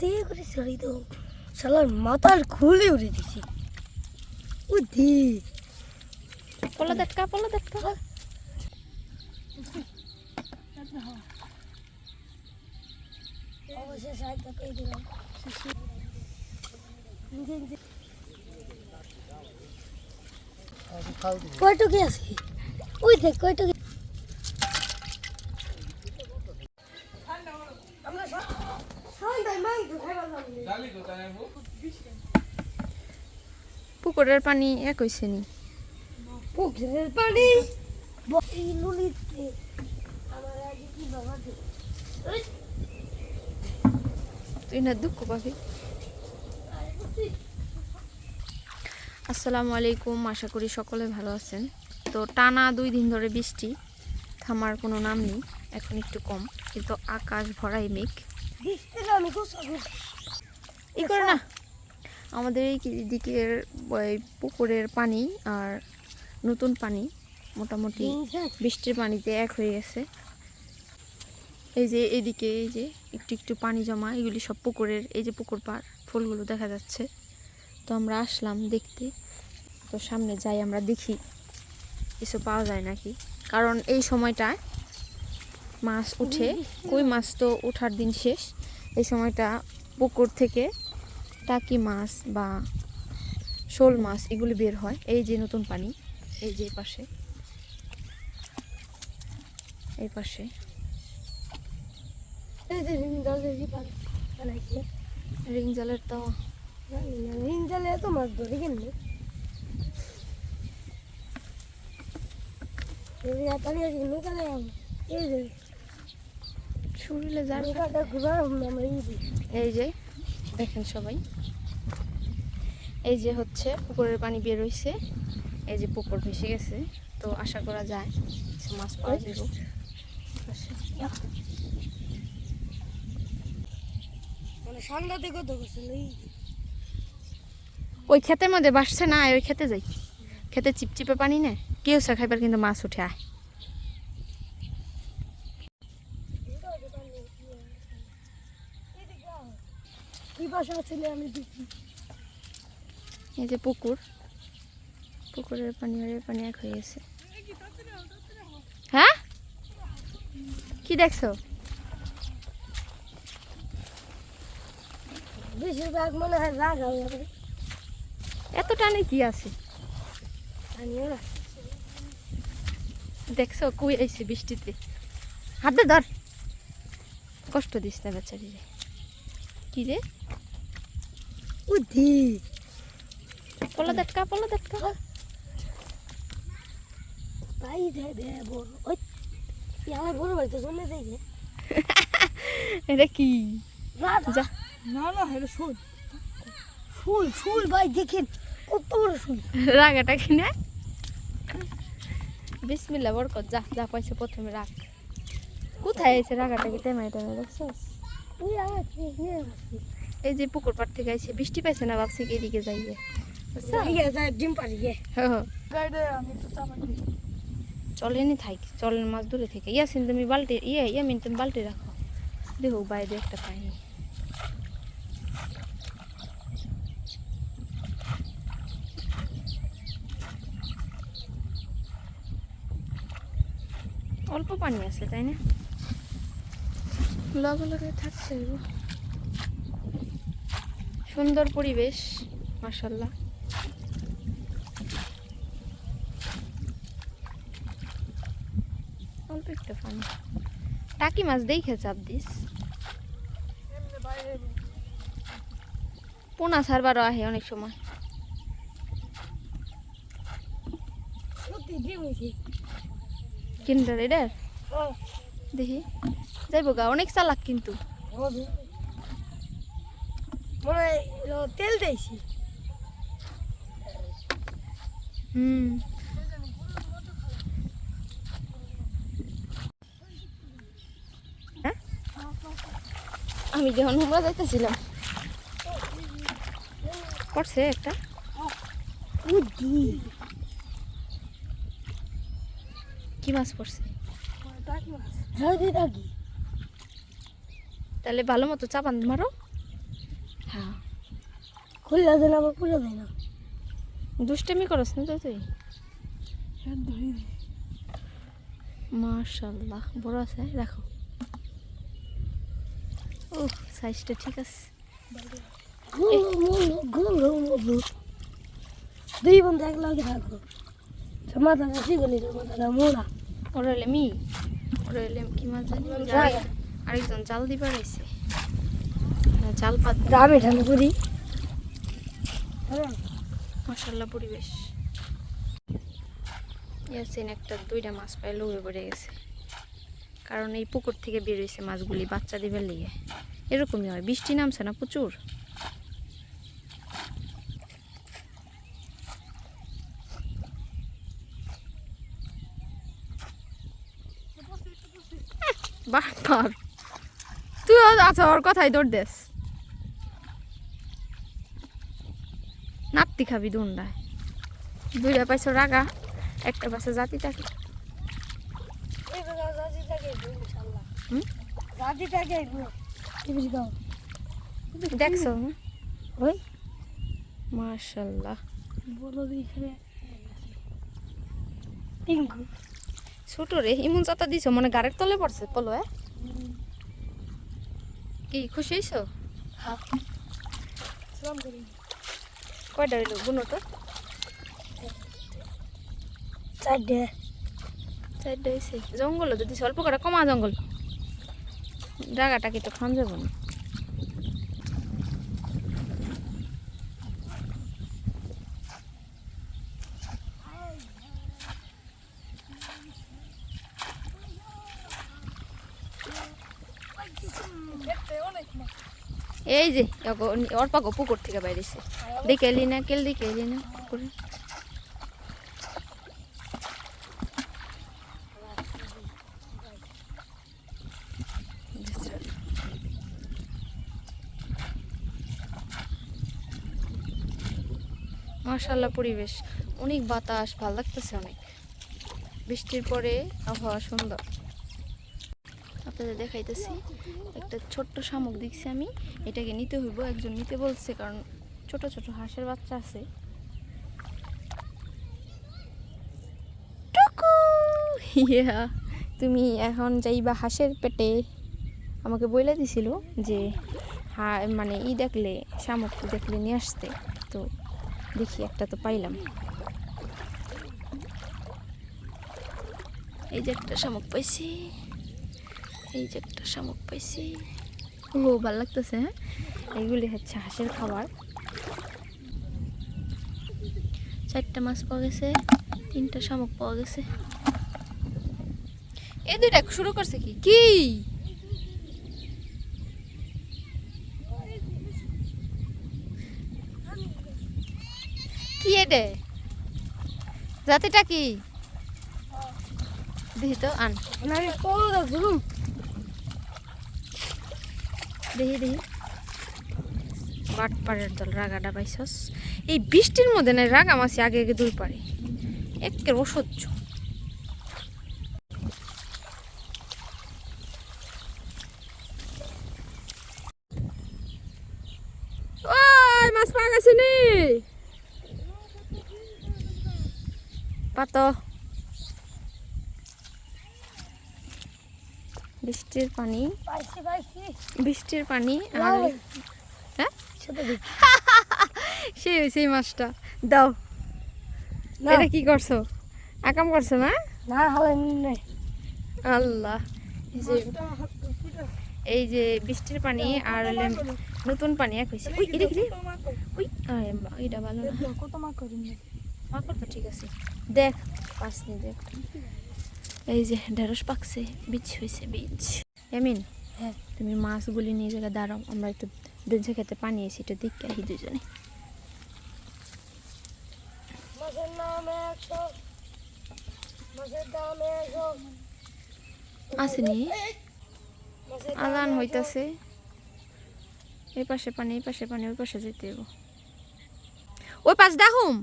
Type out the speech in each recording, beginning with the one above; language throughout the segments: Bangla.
থেকে করে সরি তো শালার মাথার খুলে উড়ে দিছি। ও দি। পলা দেখা পলা করে দিলাম। কয়টুকি আছে? ওই দেখ কয়টুকি আমরা সন্ধ্যায় মাংস খাইবার যাব পুকুরের পানি এক হইছে নি। পুকুরের পানি? তুই না দুঃখ পাবি। আসসালামু আলাইকুম আশা করি সকলে ভালো আছেন। তো টানা দুই দিন ধরে বৃষ্টি থামার কোনো নাম নেই এখন একটু কম। কিন্তু আকাশ ভরাই মেঘ বৃষ্টির আমি গোসল করছি ই করে না। আমাদের এই দিকের ওই পুকুরের পানি আর নতুন পানি মোটামুটি বৃষ্টির পানিতে এক হয়ে গেছে। এই যে এইদিকে এই যে একটু একটু পানি জমা এগুলি সব পুকুরের এই যে পুকুর পাড় ফুলগুলো দেখা যাচ্ছে। তো আমরা আসলাম দেখতে। তো সামনে যাই আমরা দেখি। কিছু পাওয়া যায় নাকি? কারণ এই সময়টায় মাছ উঠে কই মাছ তো ওঠার দিন শেষ। এই সময়টা পুকুর থেকে টাকি মাছ বা শোল মাছ এগুলি বের হয়। এই যে নতুন পানি এই যে পাশে এই পাশে রিং জালে রি রিং জালের তো রিং জালে এত মাছ ধরে কেমনি? এই যে পানি আছে নৌকালে এই যে শরীরে যার এই যে দেখেন সবাই। এই যে হচ্ছে পুকুরের পানি বের হইছে। এই যে পুকুর ভেসে গেছে। তো আশা করা যায় মাছ পাওয়া যাবে। মানে গোসল এই ওই ক্ষেতের মধ্যে বাসছে না ওই খেতে যাই। খেতে চিপচিপে পানি না কেউ সে খাইবার কিন্তু মাছ উঠে আয়। কি বাসা ছিল আমি দেখি। এই যে পুকুর পুকুরের পানি আর পানি এক হয়ে গেছে। হ্যাঁ? কি দেখছ? বেশিরভাগ মনে হয় রাগ এত টানে কি আছে? দেখছ কুই আইছে বৃষ্টিতে। হাতে ধর। কষ্ট দিস না বেচারি কি রে? উদ্ধি পলা দেখা পলা দেখা তাই দে দে বড় ওই আমার বড় বাড়িতে জন্মে যাই যে এটা কি? যা। না না হ্যালো শুন। ফুল ফুল ভাই দেখেন কত বড় ফুল রাগাটা কিনে বিসমিল্লা বরকত যা যা পয়সা প্রথমে রাখ কোথায় আছে রাগাটা কি? টেমাই টেমাই দেখছিস? এই যে পুকুর পাড় থেকে আইছে বৃষ্টি পাইছে না ভাবছি কি এদিকে যাইয়ে? বুঝছ? যাই যায় ডিম পারি গে। হ্যাঁ, হ্যাঁ। গাইডে আমি তো চাপাই চলেনি থাক চলেন মাছ দূরে থেকে। ইয়াসিন তুমি বালতি ইয়ে ইয়ামিন তুমি বালতি রাখো। দেখো বাইরে একটা পাইনি অল্প পানি আছে তাই না? লগে লগে থাকছে। সুন্দর পরিবেশ মাসাল্লাহ অল্প একটু পানি টাকি মাছ দেখে চাপ দিস। পোনা ছাড়বারও আহে অনেক সময়। কিনতে এটার? দেখি। যাইবো গা অনেক চালাক কিন্তু। তেল দিয়েছি হুম। হ্যাঁ? আমি যখন হুমরা যাইতেছিলাম। করছে একটা। কি মাছ পড়ছে? তাহলে ভালো মতো চাপান মারো হ্যাঁ। খুলে দেয় না আবার খুলে দেয় না। দুষ্টামি করস না তো তুই? মাশাল্লাহ বড় আছে দেখো। ও সাইজটা ঠিক আছে। দুই বন্ধু এক লাগে থাকো মাথা কাশি গলি মাথাটা মোড়া ওরা এলে মি ওরা এলে কি মাছ জানি। আরেকজন জাল দিবার রয়েছে জাল পাত আমি ঠান্ডা করি মাসাল্লাহ পরিবেশ। ইয়াসিন একটা দুইটা মাছ পায় লোভে পড়ে গেছে। কারণ এই পুকুর থেকে বের হয়েছে মাছগুলি বাচ্চা দিবার লিগে। এরকমই হয়। বৃষ্টি নামছে না প্রচুর। বাহ। তুই আচ্ছা ওর কথাই দৌড় দেস। নাত্তি খাবি দুন্ডায়। দুইটা পাইছো রাগা একটা পাইছো জাতি হুম? দেখছ? ওই। মার্শাল্লাহ বলো ছোট রে ইমন চাতা দিছো মানে গাড়ির তলে পড়ছে পলো এ? কি খুশি হইছো করি। কয়টা হইল? বুনো তো চারটে। চারটা হয়েছে জঙ্গল যদি অল্প করে কমা জঙ্গল। জায়গাটা কি তো খান যাব না। এই যে ওর পাকো পুকুর থেকে বাইরেছে। দেখে এলি না, কেল দেখে এলি না পুকুরে। মার্শাল্লাহ পরিবেশ। অনেক বাতাস, ভালো লাগতেছে অনেক। বৃষ্টির পরে আবহাওয়া সুন্দর। আপনাদের দেখাইতেছি। একটা ছোট্ট শামুক দেখছি আমি। এটাকে নিতে হইব, একজন নিতে বলছে, কারণ ছোট ছোট হাঁসের বাচ্চা আছে। ইয়া, তুমি এখন যাইবা হাঁসের পেটে। আমাকে বলে দিছিল যে, হা মানে ই দেখলে, শামুক দেখলে নিয়ে আসতে। তো দেখি, একটা তো পাইলাম। এই যে একটা শামুক পাইছি। এই যে একটা শামুক পাইছি। ও ভালো লাগতেছে হ্যাঁ? এইগুলি হচ্ছে হাঁসের খাবার। চারটা মাছ পাওয়া গেছে তিনটা শামুক পাওয়া গেছে। এই দুইটা শুরু করছে কি? কি? কি এডে জাতিটা কি? দেখি তো আন না আমি কলো দাও শুনুন দেখি দেখি। বাট পাড়ের দল রাগাটা পাইছস। এই বৃষ্টির মধ্যে না রাগা মাছি আগে আগে দূর পারে একের অসহ্য। মাছ পাওয়া গেছে নি? পাত। বৃষ্টির পানি। বৃষ্টির পানি আর হ্যাঁ? সেই হয়েছে এই মাছটা। দাও। এটা কি করছ? আকাম করছ না? না আল্লাহ। এই যে বৃষ্টির পানি আর নতুন পানি এক হয়েছে উই এটা কি? উই এটা ভালো না। কত মা করিনি মাকড় তো ঠিক আছে। দেখ পাস নি দেখ। এই যে ঢেঁড়স পাকছে বীজ হয়েছে বীজ। এমিন হ্যাঁ। তুমি মাছগুলি নিয়ে জায়গায় দাঁড়াও আমরা একটু বেঞ্চে খেতে পানি এসে একটু দেখতে আসি দুজনে। আসেনি? আজান হইতাছে। এই পাশে পানি এই পাশে পানি ওই পাশে যেতে হইব। ওই পাশ দাহুম।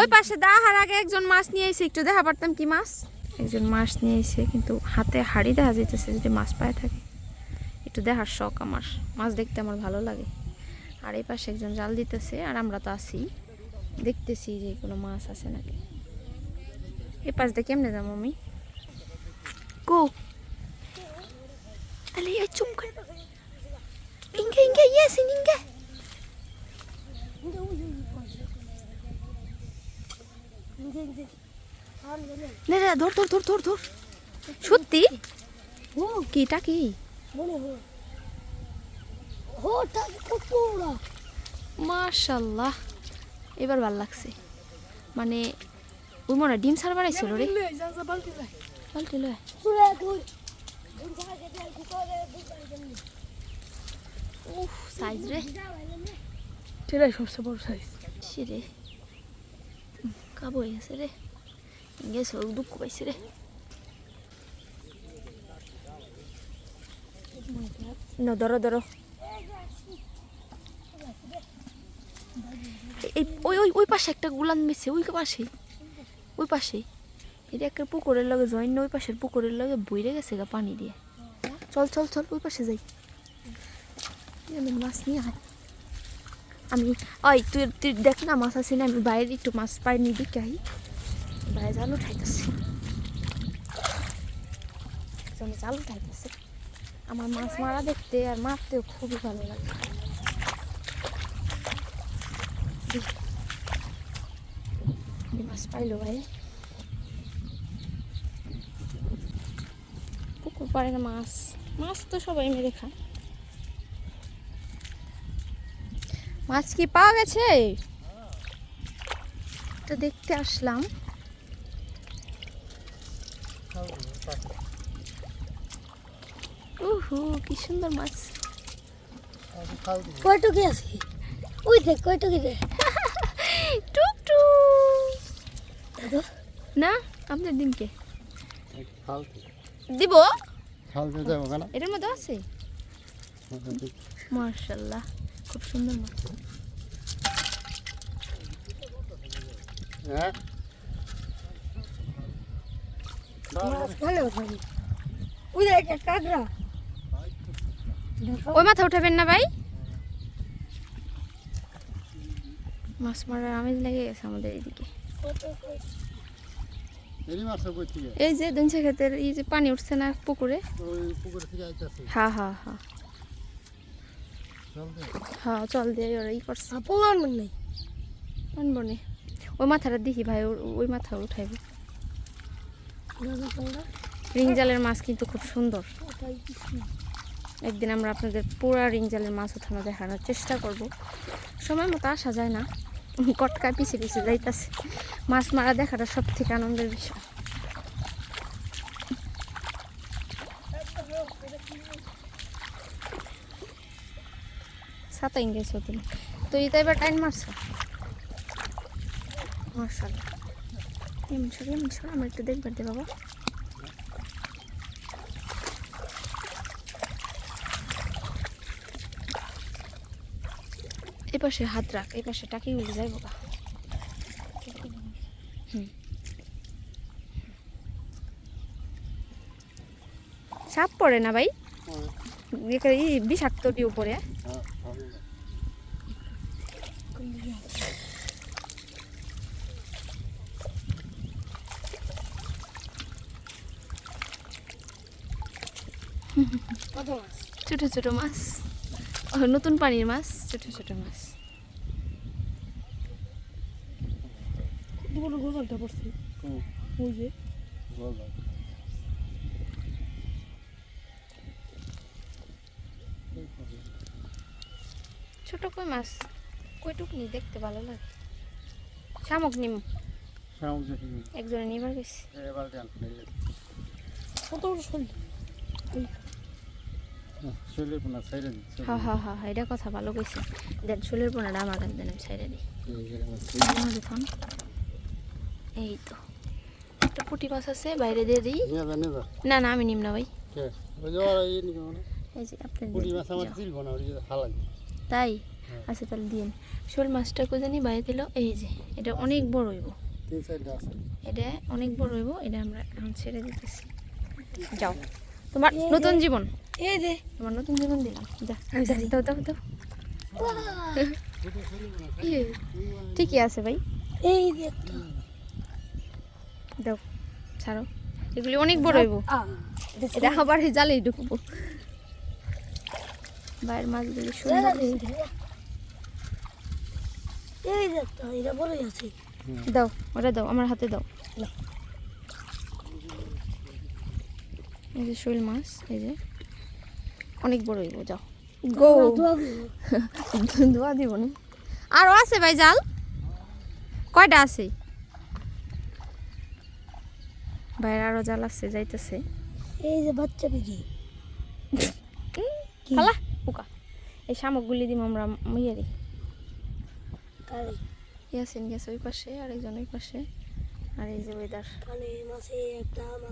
ওই পাশে দাহার আগে একজন মাছ নিয়ে এসে একটু দেখা পারতাম কি মাছ? একজন মাছ নিয়ে এসে কিন্তু হাতে হাড়ি দেখা যাইতেছে যদি মাছ পায়ে থাকে। একটু দেখার শখ আমার। মাছ দেখতে আমার ভালো লাগে। আর এই পাশে একজন জাল দিতেছে আর আমরা তো আসি দেখতেছি যে কোনো মাছ আছে নাকি। এ পাশ দিয়ে কেমনে যাব আমি? কো তাহলে এই চুপ করে ইঙ্গে ইঙ্গে ইয়েস ইঙ্গে নে ধর ধর ধর ধর ধর। সত্যি? ও কিটা কি? হয় মাশাল্লাহ এবার ভালো লাগছে। মানে ওই মনে ডিম সার বাড়াইছিল রে। পাল্টি লয়। উফ সাইজ রে। সেটাই সবচেয়ে বড় সাইজ সে রে কাবু হয়ে গেছে রে। গেছে দুঃখ পাইছে রে না ধরো ধরো এই ওই ওই ওই পাশে একটা গুলান মেছে, ওই পাশে ওই পাশে এটা একটা পুকুরের লগে জয়েন ওই পাশের পুকুরের লগে বইরে গেছে গা পানি দিয়ে। চল চল চল, ওই পাশে যাই। এমন মাছ নিয়ে আয়। আমি ওই তুই তুই দেখ না, মাছ আছে না, আমি বাইরে একটু মাছ পাই নি দিকে আই বাইরে জাল উঠাইতেছে একজনে জাল উঠাইতেছে আমার মাছ মারা দেখতে আর মারতেও খুবই ভালো লাগে। মাছ পাইলো ভাই। পুকুর পাড়ে না মাছ। মাছ তো সবাই মেরে খায়। মাছ কি পাওয়া গেছে? তো দেখতে আসলাম। উহু কি সুন্দর মাছ। কয়টুকি আছে? ওই দেখ কয়টুকি রে টুক টুক। না আপনার দিনকে দিব? এটার মধ্যে আছে? মার্শাল্লাহ খুব সুন্দর মাছ। হ্যাঁ? ওই দেখ একটা কাঁকড়া। ওই মাথা উঠাবেন না ভাই। মাছ মারার আমেজ লেগে গেছে আমাদের এইদিকে এই যে দিনছে ক্ষেতের এই যে পানি উঠছে না পুকুরে। ওই পুকুর থেকে হা হা হা। চল হ্যাঁ চল দিয়ে ওরা ই করছে। মন নাই। আনব নে ওই মাথাটা দেখি ভাই ওই মাথা উঠাইব। রিং জালের মাছ কিন্তু খুব সুন্দর। একদিন আমরা আপনাদের পুরা রিং জালের মাছ ওঠানো দেখানোর চেষ্টা করব। সময় মতো আসা যায় না। কটকায় পিছিয়ে পিছিয়ে যাইতাছে। মাছ মারা দেখাটা সব থেকে আনন্দের বিষয়। সাতা ইংরেজ তুমি। তো এটা এবার টাইম মারছো? মার্শাল এমন সর এমন সর আমার একটু দেখবার দে বাবা। এই পাশে হাত রাখ এই পাশে টাকি উঠে যাই বাবা হুম। সাপ পড়ে না ভাই? এখানে ই বিষাক্ত ডিউ পড়ে। হ্যাঁ মাছ? ছোট ছোট মাছ। নতুন পানির মাছ ছোট ছোট মাছ। কত বড় গোজালটা পড়ছে। হুম, ওই যে। ছোট কই মাছ? কইটুক নি দেখতে ভালো লাগে। শামুক নিম। শামুক একজনে নিবার গেছি। কত বড় শরীর পোনা সাইডে দিন হা হা হা হা এটা কথা ভালো কইছে। দেন চুলের পোনাটা আমার কাছে দেন আমি সাইডে দিই। দেখুন এই তো। একটা পুঁটি মাছ আছে বাইরে দিয়ে দিই। না না আমি নিম না ভাই। কে? ওই যে ওরা নিবে এই যে আপনি দিয়ে মাছ আমার যাও। না ওই হালাগি তাই? হ্যাঁ। আচ্ছা তাহলে দিন শোল মাছটা জানি বাইরে দিল এই যে এটা অনেক বড় হইব। এটা অনেক বড় হইব এটা আমরা এখন ছেড়ে দিতেছি। যাও। তোমার নতুন জীবন। এই দে তোমার নতুন জীবন দিলাম। যা। দাও দাও দাও। ইয়ে, ঠিকই আছে ভাই। এই দাও ছাড়ো। এগুলি অনেক বড় হইব। এটা আবার জালেই ঢুকবো বাইরের মাছগুলি সুন্দর এই এই এটা বড়ই আছে। দাও ওটা দাও আমার হাতে দাও। এই যে শৈল মাছ এই যে। অনেক বড় হইব যাও। গো। ধোয়া দিব। না। আরও আছে ভাই জাল? কয়টা আছে? ভাইয়ের আরও জাল আছে যাইতেছে। এই যে বাচ্চা কি? খালা পোকা এই শামুকগুলি দিব আমরা ইয়ে কালে। ইয়াসিন গেছে ওই পাশে আর একজন ওই পাশে। আর এই যে ওয়েদার